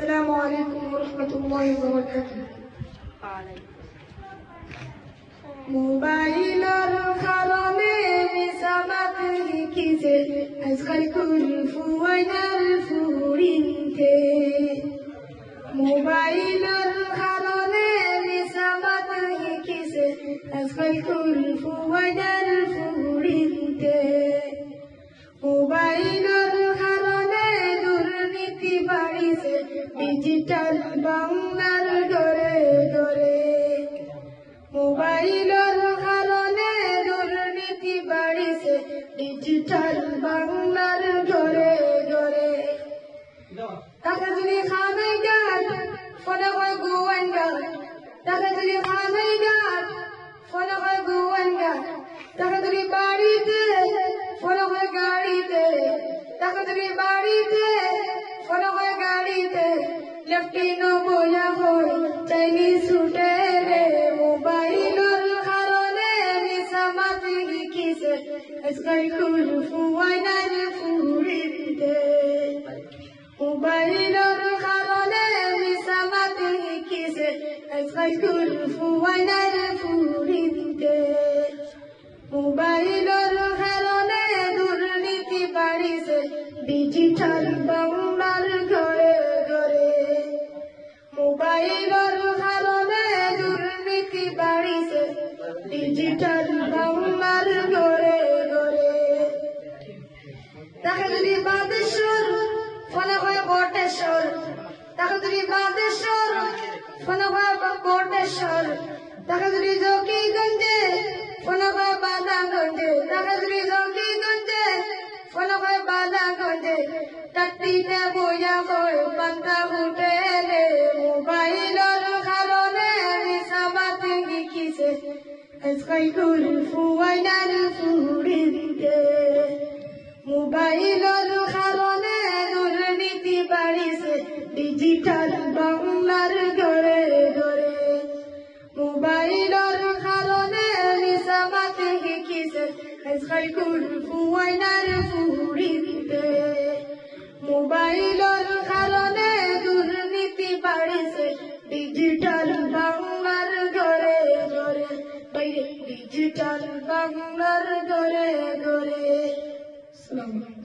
السلام عليكم ورحمة الله وبركاته. موبايل الحرمين سمت الكتاب أزغل كل فوين الفور موبايل الحرمين سمت الكتاب أزغل كل فوين الفور digital বাংলার ঘরে ঘরে মোবাইলের কারণে দুর্নীতি বাড়িছে, ডিজিটাল বাংলার ঘরে ঘরে টাকা যদি খানাই গান ফোনে হয় গোয়ান গান টাকা যদি খানাই গান ফোনে হয় গোয়ান গান টাকা যদি বাড়িতে ফোনে হয় গাড়িতে। টাকা যদি বাড়িতে ফোনে হয় লেফটিনো বইয়া হয় চাইনিজ ছুটে রে মোবাইলের কারণে মিসামাতি লিখিছে আজকাল কুল ফুয়াইনার ফুরিতে মোবাইলের কারণে মিসামাতি লিখিছে আজকাল কুল ফুয়াইনার ফুরিতে মোবাইলের কারণে দুর্নীতি বাড়িছে ডিজিটাল বাংলার হয় বটেশ্বর তাকে যদি বাদেশ্বর ফলে হয় বটেশ্বর তাকে যদি জকিগঞ্জে ফলে হয় বাদাগঞ্জে তাকে যদি জকিগঞ্জে ফলে হয় বাদাগঞ্জে টাটিতে বইয়া হয় পান্তা উঠে রে মোবাইলের কারণে মিসাবাতে লিখিছে আজকাল কুল ফুয়াইনার ফুরিতে ডিজিটাল বাংলার ঘরে ঘরে মোবাইলের কারণে নিসামাতে লিখিছে আজকাল কুল ফুয়াইনার ফুরিতে। মোবাইলের কারণে দুর্নীতি বাড়িছে ডিজিটাল বাংলার ঘরে ঘরে ডিজিটাল বাংলার ঘরে ঘরে আসসালামু আলাইকুম।